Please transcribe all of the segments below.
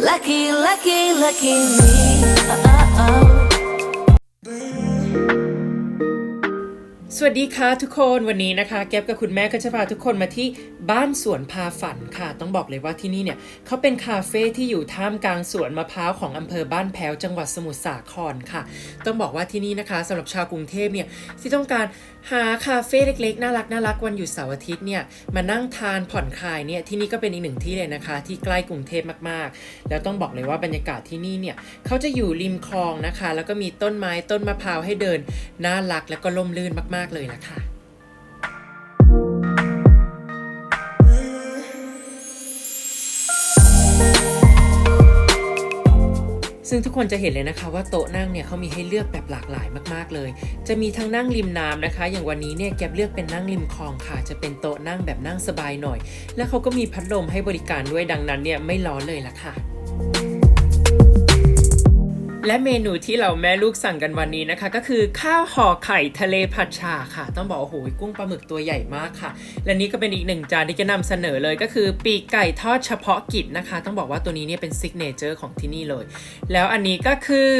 Lucky, lucky, lucky me. Oh, oh, oh. สวัสดีค่ะทุกคนวันนี้นะคะ แก๊บกับคุณแม่ก็จะพาทุกคนมาที่บ้านสวนพาฝันค่ะ ต้องบอกเลยว่าที่นี่เนี่ยเขาเป็นคาเฟ่ที่อยู่ท่ามกลางสวนมะพร้าวของอำเภอบ้านแพ้วจังหวัดสมุทรสาครค่ะ ต้องบอกว่าที่นี่นะคะสำหรับชาวกรุงเทพเนี่ยที่ต้องการหาคาเฟ่เล็กๆน่ารักน่ารักวันหยุดเสาร์อาทิตย์เนี่ยมานั่งทานผ่อนคลายเนี่ยที่นี่ก็เป็นอีกหนึ่งที่เลยนะคะ ที่ใกล้กรุงเทพมากๆ แล้วต้องบอกเลยว่าบรรยากาศที่นี่เนี่ยเขาจะอยู่ริมคลองนะคะ แล้วก็มีต้นไม้ต้นมะพร้าวให้เดินน่ารักแล้วก็ล่มลื่นมากๆเลยล่ะค่ะซึ่งทุกคนจะเห็นเลยนะคะว่าโต๊ะนั่งเนี่ยเขามีให้เลือกแบบหลากหลายมากๆเลย จะมีทั้งนั่งริมน้ำนะคะ อย่างวันนี้เนี่ยแกบเลือกเป็นนั่งริมคลองค่ะ จะเป็นโต๊ะนั่งแบบนั่งสบายหน่อย แล้วเขาก็มีพัดลมให้บริการด้วยดังนั้นเนี่ยไม่ร้อนเลยละค่ะ และเมนูที่เราแม่ลูกสั่งกันวันนี้นะคะ ก็คือข้าวห่อไข่ทะเลผัดชาค่ะ ต้องบอกโอ้โหกุ้งปลาหมึกตัวใหญ่มากค่ะ และนี่ก็เป็นอีกหนึ่งจานที่จะนำเสนอเลยก็คือ ปีกไก่ทอดเฉพาะกิจนะคะ ต้องบอกว่าตัวนี้เนี่ยเป็นซิกเนเจอร์ของที่นี่เลย แล้วอันนี้ก็คือ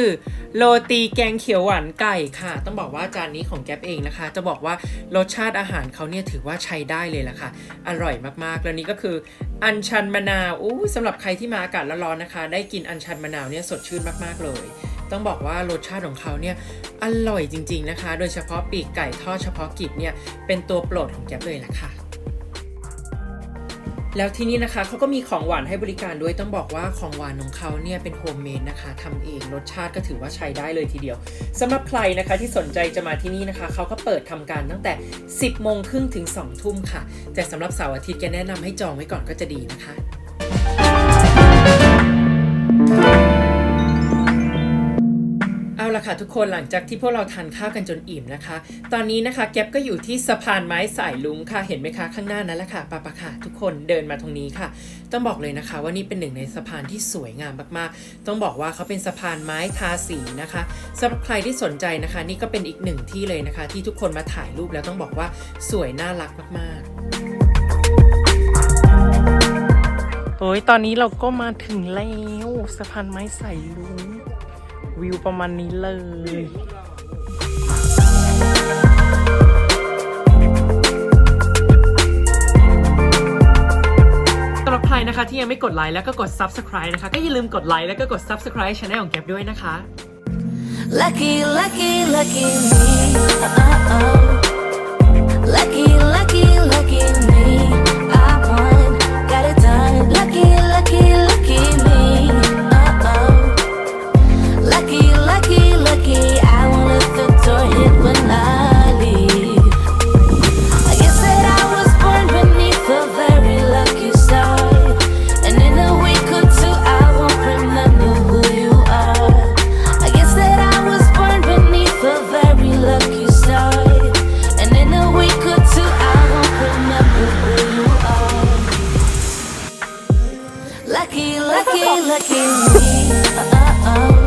โรตีแกงเขียวหวานไก่ค่ะ ต้องบอกว่าจานนี้ของแก๊ปเองนะคะ จะบอกว่ารสชาติอาหารเขาเนี่ยถือว่าใช้ได้เลยล่ะค่ะ อร่อยมากๆ แล้วนี่ก็คือ อัญชันมะนาวอู้สำหรับใครที่มาอากาศร้อนๆนะคะ ได้กินอัญชันมะนาวเนี่ยสดชื่นมากๆเลย ต้องบอกว่ารสชาติของเขาเนี่ยอร่อยจริง ๆนะคะ โดยเฉพาะปีกไก่ทอดเฉพาะกิจเนี่ยเป็นตัวโปรดของแก๊บเลยล่ะค่ะ แล้วที่นี่นะคะเขาก็มีของหวานให้บริการด้วยต้องบอกว่าของหวานของเขาเนี่ยเป็นโฮมเมดนะคะทำเองรสชาติก็ถือว่าใช้ได้เลยทีเดียวสำหรับใครนะคะที่สนใจจะมาที่นี่นะคะเขาก็เปิดทำการตั้งแต่ 10โมงครึ่งถึง2ทุ่มค่ะ แต่สำหรับเสาร์อาทิตย์แกแนะนำให้จองไว้ก่อนก็จะดีนะคะ ค่ะทุกคนหลังจากที่พวกเราทานข้าวกันจนอิ่มนะคะ ตอนนี้นะคะแก๊ปก็อยู่ที่สะพานไม้สายลุงค่ะ เห็นไหมคะข้างหน้านั้นแหละค่ะปะปะค่ะทุกคนเดินมาตรงนี้ค่ะ ต้องบอกเลยนะคะ ว่านี่เป็นหนึ่งในสะพานที่สวยงามมากๆ ต้องบอกว่าเขาเป็นสะพานไม้ทาสีนะคะสำหรับใครที่สนใจนะคะ นี่ก็เป็นอีกหนึ่งที่เลยนะคะ ที่ทุกคนมาถ่ายรูปแล้วต้องบอกว่าสวยน่ารักมากๆโอ้ยตอนนี้เราก็มาถึงแล้วสะพานไม้สายลุง วิวประมาณนี้เลยสำหรับใครนะคะที่ยังไม่กดไลค์แล้วก็กด Subscribe นะคะ ก็อย่าลืมกดไลค์แล้วก็กด Subscribe channel ของแก๊ปด้วยนะคะ Lucky, lucky, lucky me. Uh-oh. lucky, lucky, lucky me. Uh, uh, uh.